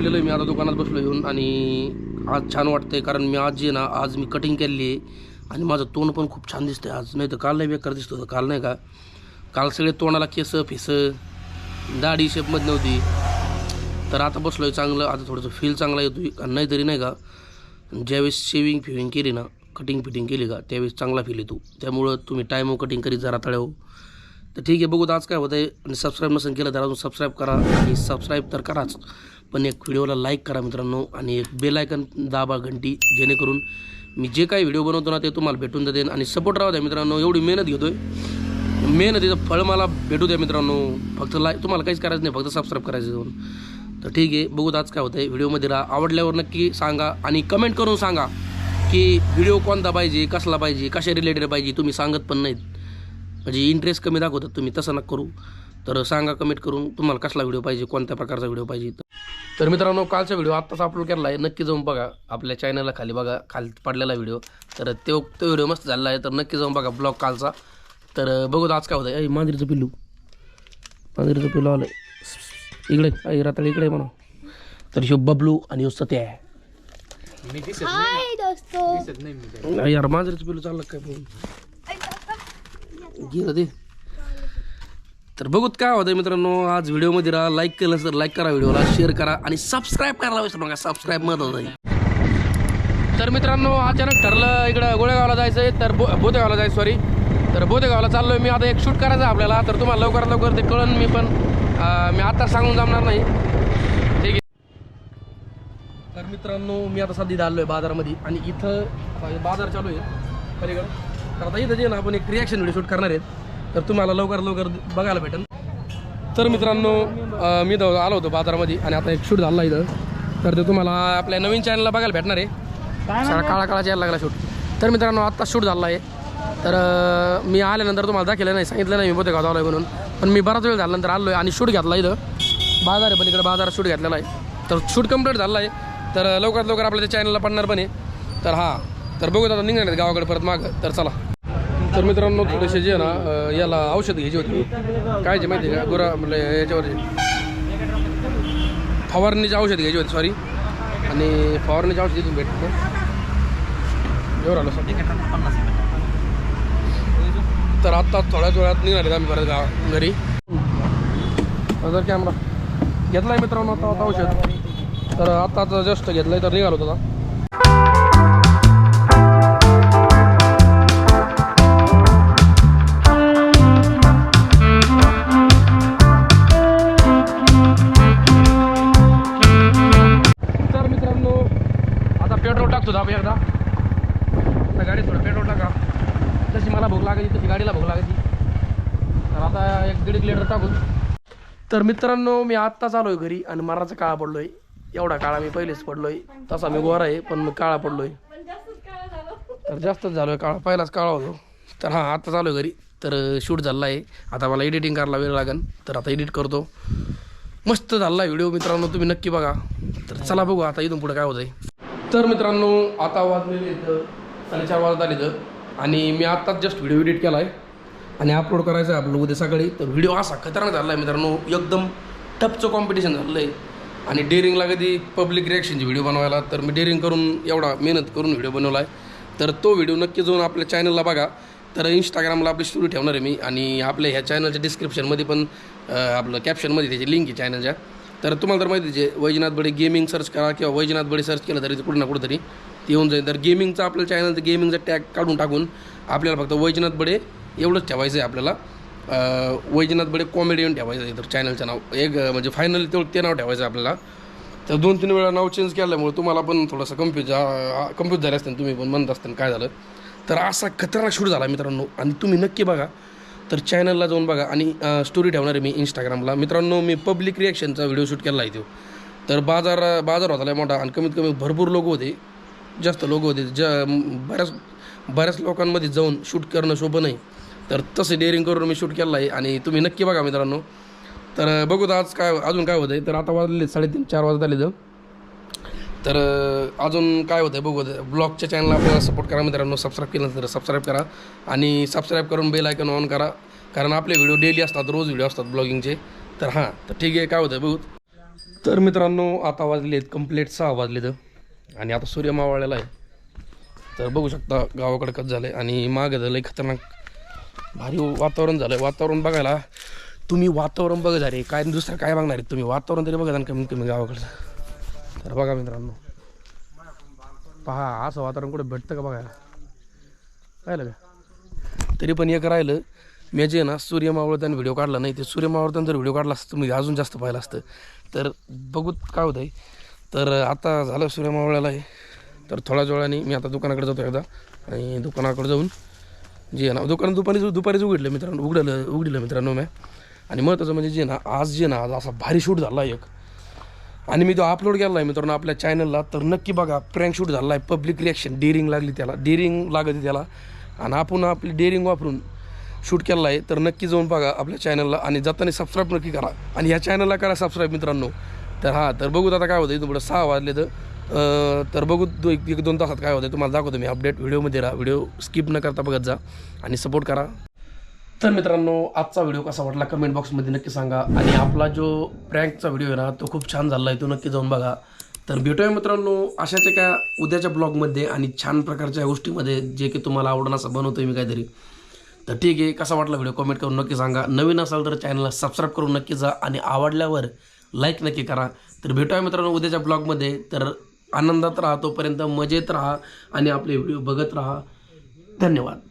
पडलेलो आहे मी आता दुकानात बसलो येऊन आणि आज छान वाटतंय कारण मी आज जे ना आज मी कटिंग केलेली आहे आणि माझं तोंड पण खूप छान दिसतंय आज. नाही तर काल नाही बेकार दिसत होतं. काल नाही का? काल सगळे तोंडाला केस फिस दाढी शेपमध्ये नव्हती तर आता बसलो आहे चांगलं. आता थोडंसं फील चांगला येतो आणि नाहीतरी नाही का ज्यावेळेस शेविंग फिविंग केली ना कटिंग फिटिंग केली का त्यावेळेस चांगला फील येतो. त्यामुळं तुम्ही टाईम कटिंग हो, करीत जरा तळ्याव हो. तर ठीक आहे बघू आज काय होतं आहे आणि सबस्क्राईब नसेल केलं तर अजून सबस्क्राईब करा. आणि सबस्क्राईब तर कराच. पण एक व्हिडिओला लाईक करा मित्रांनो आणि एक बेल आयकन दाबा घंटी जेणेकरून मी जे काही व्हिडिओ बनवतो ना ते तुम्हाला भेटून देते आणि सपोर्ट राहू द्या मित्रांनो. एवढी मेहनत घेतोय. मेहनतीचं फळ मला भेटू द्या मित्रांनो. फक्त लाईक तुम्हाला काहीच करायचं नाही फक्त सबस्क्राईब करायचं जाऊन तर ठीक आहे बघू आज काय होतं आहे व्हिडिओमध्ये राहा. आवडल्यावर नक्की सांगा आणि कमेंट करून सांगा की व्हिडिओ कोणता पाहिजे कसला पाहिजे कशा रिलेटेड पाहिजे तुम्ही सांगत पण नाहीत. म्हणजे इंटरेस्ट कमी दाखवतात तुम्ही तसं नका करू. तर सांगा कमेंट करून तुम्हाला कसला व्हिडिओ पाहिजे कोणत्या प्रकारचा व्हिडिओ पाहिजे तर मित्रांनो कालचा व्हिडिओ आत्ताच अपलोड केला आहे. नक्की जाऊन बघा. आपल्या चॅनलला खाली बघा. खाली पडलेला व्हिडिओ तर तो तो व्हिडिओ मस्त झालेला आहे. तर नक्की जाऊन बघा ब्लॉग कालचा. तर बघू आज काय होतं आहे मांजरीचं पिल्लू. मांजरीचं पिल्लू आलं इकडे आई रात्र इकडे म्हणा. तर ह्यो बबलू आणि ह्यो सत्या आहे. हाय दोस्तों. नाही यार मांजरीचं पिल्लू चाललं काय? गेलं ते तर बघूत काय होतं मित्रांनो आज व्हिडिओमध्ये राहा लाईक केलं तर लाईक करा व्हिडिओला शेअर करा आणि सबस्क्राईब करायला विसरू नका सबस्क्राईब महत्वाचं आहे तर मित्रांनो अचानक ठरलं इकडं गोळेगावला जायचं आहे तर बो बोतेगावला जायचं सॉरी तर बोतेगावला चाललो मी आता एक शूट करायचं आहे आपल्याला तर तुम्हाला लवकरात लवकर ते कळन मी पण मी आता सांगून जमणार नाही. ठीक आहे. तर मित्रांनो मी आता सध्या आलो आहे बाजारामध्ये आणि इथं बाजार चालू आहे पलीकडं. तर आता इथं जे ना आपण एक रिॲक्शन व्हिडिओ शूट करणार आहेत. तर तुम्हाला लवकर लवकर बघायला भेटेल. तर मित्रांनो मी इथं आलो होतो बाजारामध्ये आणि आता एक शूट झाला इथं. तर ते तुम्हाला आपल्या नवीन चॅनलला बघायला भेटणार आहे. सगळा काळा काळाचा यायला लागला शूट. तर मित्रांनो आत्ता शूट झाला आहे. तर मी आल्यानंतर तुम्हाला दाखवलं नाही सांगितलं नाही मी बोते गाव आलो म्हणून. पण मी बराच वेळ झाल्यानंतर आलो आहे आणि शूट घेतला इथं. बाजार आहे पलीकडे बाजारात शूट घेतलेला आहे. तर शूट कंप्लीट झाला आहे. तर लवकरात लवकर आपल्या त्या चॅनलला पडणार पण आहे. तर हां तर बघू आता निघणार आहेत गावाकडे परत मागं. तर चला. तर मित्रांनो थोडेसे जे ना याला औषध घ्यायची होती. काय जे माहिती आहे का? गुरा म्हणजे याच्यावर फवारणीचे औषध घ्यायची होती सॉरी आणि फवारणीचे औषध इथून भेटतो एवढं आलो सर तर आत्ता थोड्याच वेळात निघणार आहेत आम्ही परत गाव घरी. जर कॅमेरा. घेतला आहे मित्रांनो आता आता औषध. तर आत्ताच जस्ट घेतलं आहे तर निघालो होता पेट्रोल टाकतो दाबा एकदा. आता गाडी थोडं पेट्रोल टाका. जशी मला भूक लागायची तशी गाडीला भूक लागायची तर आता एक दीड लिटर टाकून. तर मित्रांनो मी आत्ताच आलो आहे घरी आणि मराचा काळा पडलो आहे एवढा काळा मी पहिलेच पडलो आहे तसा मी गोरा आहे पण मी काळा पडलो आहे तर जास्तच झालो आहे काळा पहिलाच काळा होतो. तर हां आत्ताच चालू आहे घरी. तर शूट झाला आहे आता मला एडिटिंग करायला वेळ लागेल तर आता एडिट करतो. मस्त झाला व्हिडिओ मित्रांनो. तुम्ही नक्की बघा. तर चला बघू आता इथून पुढे काय होत आहे तर मित्रांनो आता वाजलेले इथं साडेचार वाजता आले इथं आणि मी आत्ताच जस्ट व्हिडिओ एडिट केला आहे आणि अपलोड करायचं आहे आपलं उद्या सकाळी. तर व्हिडिओ असा खतरनाक झाला आहे मित्रांनो. एकदम टफचं कॉम्पिटिशन झालं आहे आणि डेअरिंगला कधी पब्लिक रिॲक्शनची व्हिडिओ बनवायला. तर मी डेअरिंग करून एवढा मेहनत करून व्हिडिओ बनवला आहे तर तो व्हिडिओ नक्की जाऊन आपल्या चॅनलला बघा. तर इंस्टाग्रामला आपली स्टोरी ठेवणार आहे मी. आणि आपल्या ह्या चॅनलच्या डिस्क्रिप्शनमध्ये पण आपलं कॅप्शनमध्ये त्याची लिंक आहे चॅनलच्या तर तुम्हाला तर माहितीच आहे वैजनाथ बडे गेमिंग सर्च करा किंवा वैजनाथ बडे सर्च केलं तरी कुठं ना कुठंतरी ते येऊन जाईल. तर गेमिंगचं आपल्या चॅनलचं गेमिंगचा टॅग काढून टाकून आपल्याला फक्त वैजनाथ बडे एवढंच ठेवायचं आहे आपल्याला. वैजनाथ बडे कॉमेडियन ठेवायचं आहे. तर चॅनलचं नाव एक म्हणजे फायनली तेवढं ते नाव ठेवायचं आहे आपल्याला. तर दोन तीन वेळा नाव चेंज केल्यामुळे तुम्हाला पण थोडंसं कन्फ्यूज कन्फ्यूज झाले असते तुम्ही पण म्हणत असताना काय झालं. तर असा खतरनाक शूट झाला मित्रांनो. आणि तुम्ही नक्की बघा तर चॅनलला जाऊन बघा आणि स्टोरी ठेवणार आहे मी इंस्टाग्रामला मित्रांनो मी पब्लिक रिॲक्शनचा व्हिडिओ शूट केला आहे तो. तर बाजार बाजार होता मोठा आणि कमीत कमी भरपूर लोक होते. जास्त लोक होते. ज बऱ्याच बऱ्याच लोकांमध्ये जाऊन शूट करणं शोभं नाही. तर तसं डेअरिंग करून मी शूट केलं आहे आणि तुम्ही नक्की बघा मित्रांनो. तर बघू आज काय अजून काय होतं आहे तर आता वाजले साडेतीन चार वाजता आले तर तर अजून काय होतं आहे बघू ब्लॉगच्या चॅनलला आपल्याला सपोर्ट करा मित्रांनो. सबस्क्राईब केलं तर सबस्क्राईब करा. आणि सबस्क्राईब करून बेल आयकन ऑन करा. कारण आपले व्हिडिओ डेली असतात रोज व्हिडिओ असतात ब्लॉगिंगचे तर हां तर ठीक आहे काय होतं आहे बघू. तर मित्रांनो आता वाजलेत कंप्लीट सहा वाजलेत. आणि आता सूर्य मावळलेला आहे. तर बघू शकता गावाकडे कसं झालं आहे आणि मागं झालं आहे खतरनाक भारी वातावरण झालं आहे वातावरण बघायला तुम्ही वातावरण बघा रे. काय दुसरं काय बघणार आहे तुम्ही? वातावरण तरी बघा ना कमीत कमी गावाकडचं. तर बघा मित्रांनो. पहा असं वातावरण कुठं भेटतं का बघायला? पाहिलं का? तरी पण एक राहिलं मी जे ना सूर्य मावळताना व्हिडिओ काढला नाही. ते सूर्यमावळताना जर व्हिडिओ काढला असतं तुम्ही अजून जास्त पाहिलं असतं. तर बघू काय होतं आहे तर आता झालं सूर्यमावळ्याला आहे तर थोड्याच वेळाने मी आता दुकानाकडे जातो एकदा. आणि दुकानाकडे जाऊन जे ना दुकान दुपारी दुपारीच उघडलं मित्रांनो. उघडलं उघडलं मित्रांनो मी. आणि महत्त्वाचं म्हणजे जे ना आज जे ना आज असा भारी शूट झाला एक. आणि मी तो अपलोड केला आहे मित्रांनो आपल्या चॅनलला तर नक्की बघा प्रँक शूट झाला आहे पब्लिक रिॲक्शन डेअरिंग लागली त्याला डेअरिंग लागत त्याला. आणि आपण आपली डेअरिंग वापरून शूट केला आहे तर नक्की जाऊन बघा आपल्या चॅनलला आणि जाताना सबस्क्राईब नक्की करा. आणि ह्या चॅनलला करा सबस्क्राईब मित्रांनो. तर हां तर बघू आता काय होतं इथून पुढं सहा वाजले तर तर बघू दो एक एक दोन तासात काय होतं तुम्हाला दाखवतो मी अपडेट व्हिडिओमध्ये राहा व्हिडिओ स्किप न करता बघत जा. आणि सपोर्ट करा. तर मित्रांनो आजचा व्हिडिओ कसा वाटला कमेंट बॉक्समध्ये नक्की सांगा. आणि आपला जो प्रँकचा व्हिडिओ आहे ना तो खूप छान झाला आहे तो नक्की जाऊन बघा. तर भेटूया मित्रांनो अशाच एका उद्याच्या ब्लॉगमध्ये आणि छान प्रकारच्या गोष्टीमध्ये जे की तुम्हाला आवडणं असं बनवतोय मी काहीतरी. तर ठीक आहे कसा वाटला व्हिडिओ कमेंट करून नक्की सांगा. नवीन असाल तर चॅनलला सबस्क्राईब करून नक्की जा आणि आवडल्यावर लाईक नक्की करा. तर भेटूया मित्रांनो उद्याच्या ब्लॉगमध्ये तर आनंदात राहा तोपर्यंत मजेत राहा आणि आपले व्हिडिओ बघत राहा. धन्यवाद.